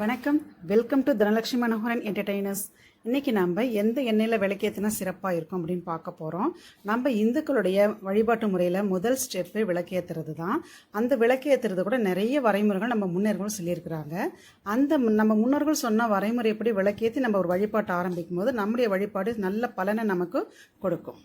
வணக்கம். Welcome to Dhanalakshmi Manoharan entertainers இன்றைக்கி நம்ம எந்த எண்ணெயில் விளக்கேற்றினா சிறப்பாக இருக்கும் அப்படின்னு பார்க்க போகிறோம் நம்ம இந்துக்களுடைய வழிபாட்டு முறையில் முதல் ஸ்டெப்பு விளக்கேற்றுறது தான் அந்த விளக்கேற்றுறது கூட நிறைய வரைமுறைகள் நம்ம முன்னோர்கள் சொல்லியிருக்கிறாங்க. அந்த நம்ம முன்னோர்கள் சொன்ன வரைமுறைப்படி விளக்கேற்றி நம்ம ஒரு வழிபாட்டை ஆரம்பிக்கும் போது நம்முடைய வழிபாடு நல்ல பலனை நமக்கு கொடுக்கும்.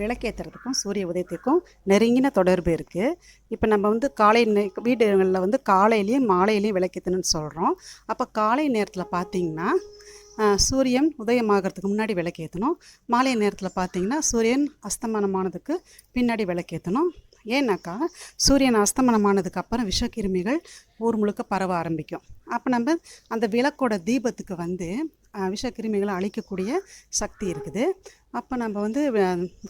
விளக்கேற்றுறதுக்கும் சூரிய உதயத்துக்கும் நெருங்கின தொடர்பு இருக்குது இப்போ நம்ம வந்து காலை வீடுகளில் வந்து காலையிலையும் மாலையிலையும் விளக்கேற்றணும்னு சொல்கிறோம் அப்போ காலை நேரத்தில் பார்த்திங்கன்னா சூரியன் உதயமாகறதுக்கு முன்னாடி விளக்கேற்றணும் மாலை நேரத்தில் பார்த்திங்கன்னா சூரியன் அஸ்தமனமானதுக்கு பின்னாடி விளக்கேற்றணும் ஏன்னாக்கா சூரியன் அஸ்தமனமானதுக்கு அப்புறம் விஷக்கிருமிகள் ஊர் முழுக்க பரவ ஆரம்பிக்கும். அப்போ நம்ம அந்த விளக்கோட தீபத்துக்கு வந்து விஷக்கிருமிகளை அழிக்கக்கூடிய சக்தி இருக்குது. அப்போ நம்ம வந்து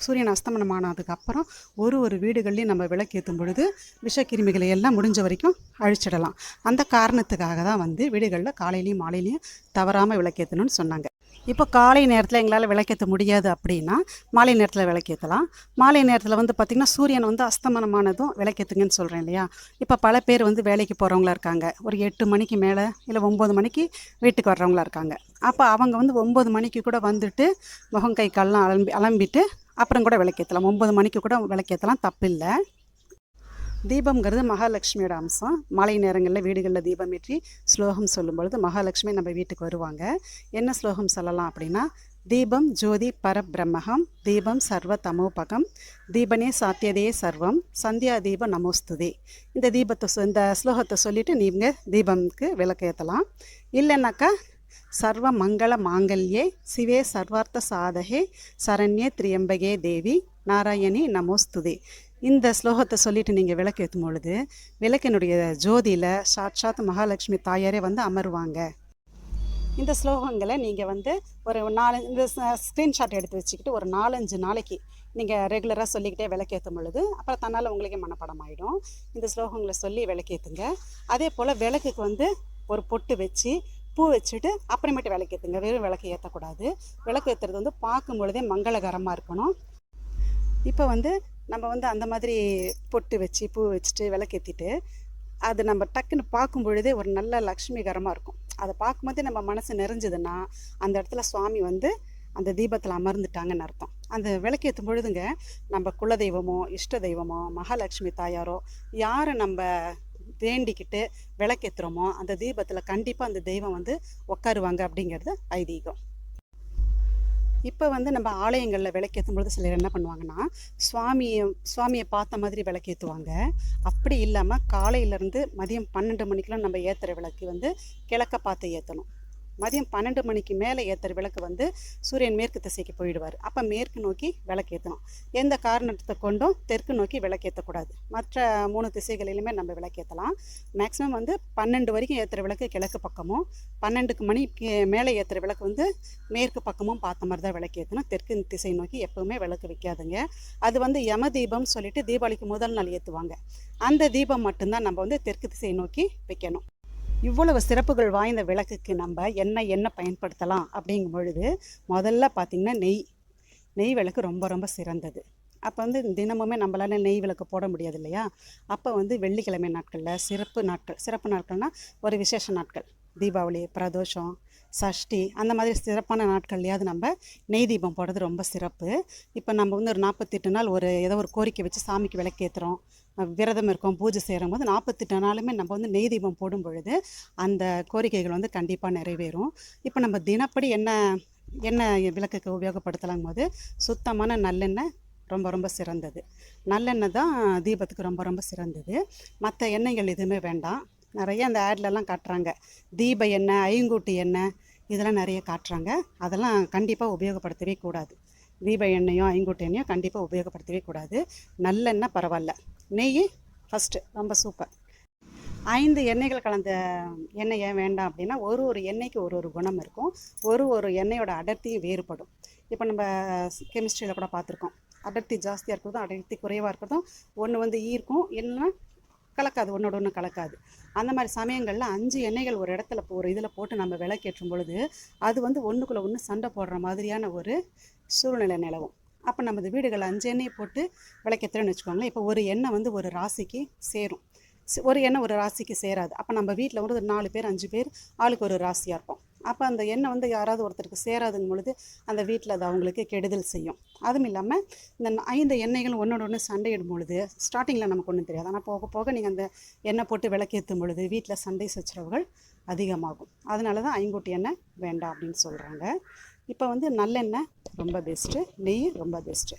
சூரியன் அஸ்தமனம் ஆனதுக்கப்புறம் ஒரு ஒரு வீடுகள்லையும் நம்ம விளக்கேற்றும் பொழுது விஷக்கிருமிகளை எல்லாம் முடிஞ்ச வரைக்கும் அழிச்சிடலாம். அந்த காரணத்துக்காக தான் வந்து வீடுகளில் காலையிலையும் மாலையிலையும் தவறாமல் விளக்கேற்றணும்னு சொன்னாங்க. இப்போ காலை நேரத்தில் எங்களால் விளக்கேற்ற முடியாது அப்படின்னா மாலை நேரத்தில் விளக்கேற்றலாம் மாலை நேரத்தில் வந்து பார்த்திங்கன்னா சூரியன் வந்து அஸ்தமனமானதும் விளக்கேற்றுங்கன்னு சொல்கிறேன் இல்லையா? இப்போ பல பேர் வந்து வேலைக்கு போகிறவங்களா இருக்காங்க. ஒரு எட்டு மணிக்கு மேலே இல்லை ஒம்பது மணிக்கு வீட்டுக்கு வர்றவங்களா இருக்காங்க. அப்போ அவங்க வந்து ஒம்பது மணிக்கு கூட வந்துட்டு முகம் கை கால்லாம் அலம்பி அலம்பிட்டு அப்புறம் கூட விளக்கேற்றலாம் ஒம்பது மணிக்கு கூட விளக்கேற்றலாம் தப்பில்லை. தீபம்ங்கிறது மகாலட்சுமியோட அம்சம். மாலை நேரங்களில் வீடுகளில் தீபம் ஏற்றி ஸ்லோகம் சொல்லும் பொழுது மகாலட்சுமி நம்ம வீட்டுக்கு வருவாங்க. என்ன ஸ்லோகம் சொல்லலாம் அப்படின்னா தீபம் ஜோதி பரபிரம்மகம் தீபம் சர்வ தமோபகம் தீபனே சாத்தியதே சர்வம் சந்தியா தீபம் நமோஸ்துதே. இந்த தீபத்தை இந்த ஸ்லோகத்தை சொல்லிட்டு நீங்கள் தீபம்க்கு விளக்கேற்றலாம் இல்லைன்னாக்கா சர்வ மங்கள மாங்கல்யே சிவே சர்வார்த்த சாதகே சரண்யே திரியம்பகே தேவி நாராயணி நமோஸ்துதே. இந்த ஸ்லோகத்தை சொல்லிட்டு நீங்கள் விளக்கேற்றும் பொழுது விளக்கினுடைய ஜோதியில் சாட்சாத் மகாலட்சுமி தாயாரே வந்து அமருவாங்க. இந்த ஸ்லோகங்களை நீங்கள் வந்து ஒரு நாலு இந்த ஸ்க்ரீன்ஷாட் எடுத்து வச்சுக்கிட்டு ஒரு நாலஞ்சு நாளைக்கு நீங்கள் ரெகுலராக சொல்லிக்கிட்டே விளக்கேற்றும் பொழுது அப்புறம் தன்னால் உங்களுக்கே மனப்படம் ஆகிடும் இந்த ஸ்லோகங்களை சொல்லி விளக்கேற்றுங்க அதே போல் விளக்குக்கு வந்து ஒரு பொட்டு வச்சு பூ வச்சுட்டு அப்புறமேட்டு விளக்கேற்றுங்க வெறும் விளக்கு ஏற்றக்கூடாது விளக்கு ஏற்றுறது வந்து பார்க்கும் பொழுதே மங்களகரமாக இருக்கணும். இப்போ வந்து நம்ம வந்து அந்த மாதிரி பொட்டு வச்சு பூ வச்சுட்டு விளக்கேற்றிட்டு அது நம்ம டக்குன்னு பார்க்கும் பொழுதே ஒரு நல்ல லக்ஷ்மிகரமாக இருக்கும். அதை பார்க்கும்போதே நம்ம மனசு நிறைஞ்சதுன்னா அந்த இடத்துல சுவாமி வந்து அந்த தீபத்தில் அமர்ந்துட்டாங்கன்னு அர்த்தம். அந்த விளக்கேற்றும் பொழுதுங்க நம்ம குலதெய்வமோ இஷ்ட தெய்வமோ மகாலட்சுமி தாயாரோ யாரை நம்ம வேண்டிக்கிட்டு விளக்கேற்றுறோமோ அந்த தீபத்தில் கண்டிப்பாக அந்த தெய்வம் வந்து உட்காருவாங்க அப்படிங்கிறது ஐதீகம். இப்போ வந்து நம்ம ஆலயங்களில் விளக்கேற்றும் பொழுது சிலர் என்ன பண்ணுவாங்கன்னா சுவாமியை சுவாமியை பார்த்த மாதிரி விளக்கேற்றுவாங்க அப்படி இல்லாமல் காலையிலேருந்து மதியம் பன்னெண்டு மணிக்கெலாம் நம்ம ஏற்றுற விளக்கு வந்து கிழக்க பார்த்து ஏற்றணும் மதியம் பன்னெண்டு மணிக்கு மேலே ஏற்றுற விளக்கு வந்து சூரியன் மேற்கு திசைக்கு போயிடுவார். அப்போ மேற்கு நோக்கி விளக்கேற்றணும் எந்த காரணத்தை கொண்டும் தெற்கு நோக்கி விளக்கேற்றக்கூடாது மற்ற மூணு திசைகளிலுமே நம்ம விளக்கேற்றலாம் மேக்ஸிமம் வந்து பன்னெண்டு வரைக்கும் ஏற்றுற விளக்கு கிழக்கு பக்கமும் பன்னெண்டுக்கு மணிக்கு மேலே ஏற்றுற விளக்கு வந்து மேற்கு பக்கமும் பார்த்த மாதிரி தான் விளக்கேற்றணும் தெற்கு திசை நோக்கி எப்போவுமே விளக்கு வைக்காதுங்க. அது வந்து யம தீபம்னு சொல்லிட்டு தீபாவளிக்கு முதல் நாள் ஏற்றுவாங்க அந்த தீபம் மட்டும்தான் நம்ம வந்து தெற்கு திசை நோக்கி வைக்கணும். இவ்வளவு சிறப்புகள் வாய்ந்த விளக்குக்கு நம்ம என்ன என்ன பயன்படுத்தலாம் அப்படிங்கும் பொழுது முதல்ல பார்த்திங்கன்னா நெய். நெய் விளக்கு ரொம்ப ரொம்ப சிறந்தது. அப்போ வந்து தினமுமே நம்மளால் நெய் விளக்கு போட முடியாது இல்லையா? அப்போ வந்து வெள்ளிக்கிழமை நாட்களில் சிறப்பு நாட்கள் சிறப்பு நாட்கள்னால் ஒரு விசேஷ நாட்கள். தீபாவளி பிரதோஷம் சஷ்டி அந்த மாதிரி சிறப்பான நாட்கள்லையாவது நம்ம நெய் தீபம் போடுறது ரொம்ப சிறப்பு. இப்போ நம்ம வந்து ஒரு நாற்பத்தெட்டு நாள் ஒரு ஏதோ ஒரு கோரிக்கை வச்சு சாமிக்கு விளக்கேற்றுறோம் விரதம் இருக்கோம் பூஜை செய்கிற போது நாற்பத்தெட்டு நாளுமே நம்ம வந்து நெய் தீபம் போடும் பொழுது அந்த கோரிக்கைகள் வந்து கண்டிப்பாக நிறைவேறும். இப்போ நம்ம தினப்படி என்ன எண்ணெய் விளக்குக்கு உபயோகப்படுத்தலாம் போது சுத்தமான நல்லெண்ணெய் ரொம்ப ரொம்ப சிறந்தது. நல்லெண்ணெய் தான் தீபத்துக்கு ரொம்ப ரொம்ப சிறந்தது. மற்ற எண்ணெய்கள் எதுவுமே வேண்டாம். நிறைய அந்த ஆட்லலாம் காட்டுறாங்க. தீப எண்ணெய் ஐங்கூட்டு எண்ணெய் இதெல்லாம் நிறைய காட்டுறாங்க. அதெல்லாம் கண்டிப்பாக உபயோகப்படுத்தவே கூடாது. தீப எண்ணெயோ ஐங்கூட்டு எண்ணெயோ கண்டிப்பாக உபயோகப்படுத்தவே கூடாது. நல்லெண்ணெய் பரவாயில்ல. நெய் ஃபஸ்ட்டு ரொம்ப சூப்பர் ஐந்து எண்ணெய்கள் கலந்த எண்ணெய் ஏன் வேண்டாம் அப்படின்னா ஒரு ஒரு எண்ணெய்க்கு ஒரு ஒரு குணம் இருக்கும். ஒரு ஒரு எண்ணெயோட அடர்த்தியும் வேறுபடும். இப்போ நம்ம கெமிஸ்ட்ரியில் கூட பார்த்துருக்கோம். அடர்த்தி ஜாஸ்தியாக இருக்கிறதும் அடர்த்தி குறைவாக இருக்கிறதும் ஒன்று வந்து ஈர்க்கும் இல்லைன்னா கலக்காது ஒன்றோட ஒன்று கலக்காது. அந்த மாதிரி சமயங்களில் அஞ்சு எண்ணெய்கள் ஒரு இடத்துல ஒரு இதில் போட்டு நம்ம விளக்கேற்றும் பொழுது அது வந்து ஒன்றுக்குள்ளே ஒன்று சண்டை போடுற மாதிரியான ஒரு சூழ்நிலை நிலவும். அப்போ நமது வீடுகள் அஞ்சு எண்ணெயை போட்டு விளக்கேற்றுறோன்னு வச்சுக்கோங்களேன் இப்போ ஒரு எண்ணெய் வந்து ஒரு ராசிக்கு சேரும். ஒரு எண்ணெய் ஒரு ராசிக்கு சேராது. அப்போ நம்ம வீட்டில் ஒரு நாலு பேர் அஞ்சு பேர் ஆளுக்கு ஒரு ராசியாக இருப்போம். அப்போ அந்த எண்ணெய் வந்து யாராவது ஒருத்தருக்கு சேராதுங்க பொழுது அந்த வீட்டில் அது அவங்களுக்கு கெடுதல் செய்யும். அதுவும் இல்லாமல் இந்த ஐந்து எண்ணெய்கள் ஒன்றோட ஒன்று சண்டையிடும் பொழுது ஸ்டார்டிங்கில் நமக்கு ஒன்றும் தெரியாது. ஆனால் போக போக நீங்கள் அந்த எண்ணெய் போட்டு விளக்கேற்றும் பொழுது வீட்டில் சண்டை சச்சரவுகள் அதிகமாகும். அதனால தான் ஐங்கூட்டி எண்ணெய் வேண்டாம் அப்படின்னு சொல்கிறாங்க இப்போ வந்து நல்லெண்ணெய் ரொம்ப பெஸ்ட்டு நெய் ரொம்ப பெஸ்ட்டு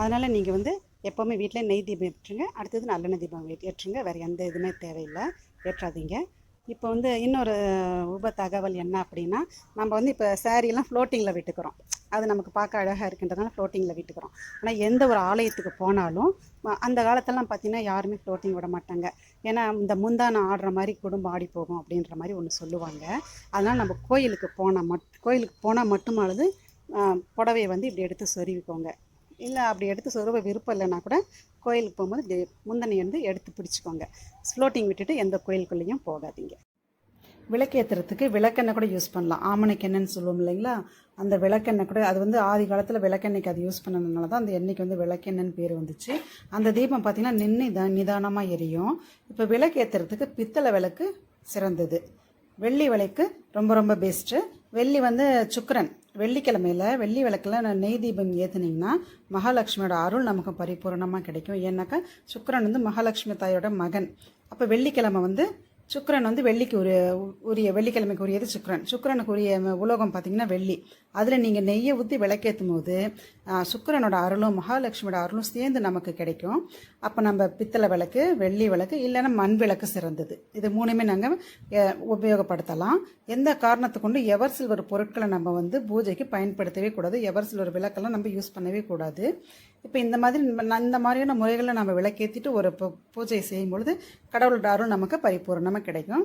அதனால் நீங்கள் வந்து எப்போவுமே வீட்டில் நெய் தீபம் ஏற்றுங்க. அடுத்தது நல்லெண்ணெய் தீபம் ஏற்றுங்க. வேறு எந்த இதுவுமே தேவையில்லை. ஏற்றாதீங்க. இப்போ வந்து இன்னொரு உப தகவல் என்ன அப்படின்னா நம்ம வந்து இப்போ சேரீலாம் ஃப்ளோட்டிங்கில் விட்டுக்கிறோம். அது நமக்கு பார்க்க அழகாக இருக்கின்றதுனால ஃப்ளோட்டிங்கில் விட்டுக்கிறோம். ஆனால் எந்த ஒரு ஆலயத்துக்கு போனாலும் அந்த காலத்திலலாம் பார்த்திங்கன்னா யாருமே ஃப்ளோட்டிங் விட மாட்டாங்க. ஏன்னா இந்த முந்தானம் ஆடுற மாதிரி குடும்பம் ஆடி போகும் அப்படின்ற மாதிரி ஒன்று சொல்லுவாங்க. அதனால் நம்ம கோயிலுக்கு போனால் மட் கோயிலுக்கு போனால் மட்டுமானது புடவையை வந்து இப்படி எடுத்து சொருவிக்கோங்க. இல்லை அப்படி எடுத்து சொருவ விருப்பம் இல்லைன்னா கூட கோயிலுக்கு போகும்போது இப்படி முந்தனை வந்து எடுத்து பிடிச்சிக்கோங்க. ஃப்ளோட்டிங் விட்டுட்டு எந்த கோயிலுக்குள்ளேயும் போகாதீங்க. விளக்கேற்றுறதுக்கு விளக்கெண்ணெய் கூட யூஸ் பண்ணலாம். ஆமணக்கு சொல்லுவோம் இல்லைங்களா? அந்த விளக்கெண்ணெய் கூட அது வந்து ஆதி காலத்தில் விளக்கெண்ணெய்க்கு அது யூஸ் பண்ணதுனால தான் அந்த எண்ணெய்க்கு வந்து விளக்கெண்ணெய்னு பேர் வந்துச்சு. அந்த தீபம் பார்த்திங்கன்னா நின்று நிதானமாக எரியும். இப்போ விளக்கேற்றுறதுக்கு பித்தளை விளக்கு சிறந்தது. வெள்ளி விளக்கு ரொம்ப ரொம்ப பெஸ்ட்டு வெள்ளி வந்து சுக்கரன். வெள்ளிக்கிழமையில வெள்ளி விளக்கில் நெய் தீபம் ஏற்றுனீங்கன்னா மகாலட்சுமியோட அருள் நமக்கு பரிபூரணமாக கிடைக்கும். ஏன்னாக்கா சுக்கரன் வந்து மகாலட்சுமி தாயோட மகன். அப்போ வெள்ளிக்கிழமை வந்து சுக்கரன் வந்து வெள்ளிக்கு உரிய உரிய வெள்ளிக்கிழமைக்கு உரியது சுக்கரன். சுக்கரனுக்கு உரிய உலோகம் பார்த்திங்கன்னா வெள்ளி. அதில் நீங்கள் நெய்யை ஊற்றி விளக்கேற்றும் போது சுக்கரனோட அருளும் மகாலட்சுமியோட அருளும் சேர்ந்து நமக்கு கிடைக்கும். அப்போ நம்ம பித்தளை விளக்கு வெள்ளி விளக்கு இல்லைன்னா மண் விளக்கு சிறந்தது. இது மூணுமே நாங்கள் உபயோகப்படுத்தலாம். எந்த காரணத்தை கொண்டு எவர் சில்வர் பொருட்களை நம்ம வந்து பூஜைக்கு பயன்படுத்தவே கூடாது. எவர் சில்வர் விளக்கெல்லாம் நம்ம யூஸ் பண்ணவே கூடாது. இப்போ இந்த மாதிரி இந்த மாதிரியான முறைகளை நம்ம விளக்கேற்றிட்டு ஒரு பூ- பூஜையை செய்யும் பொழுது கடவுளோட அருள் நமக்கு பரிபூர்ணமாக கிடைக்கும்.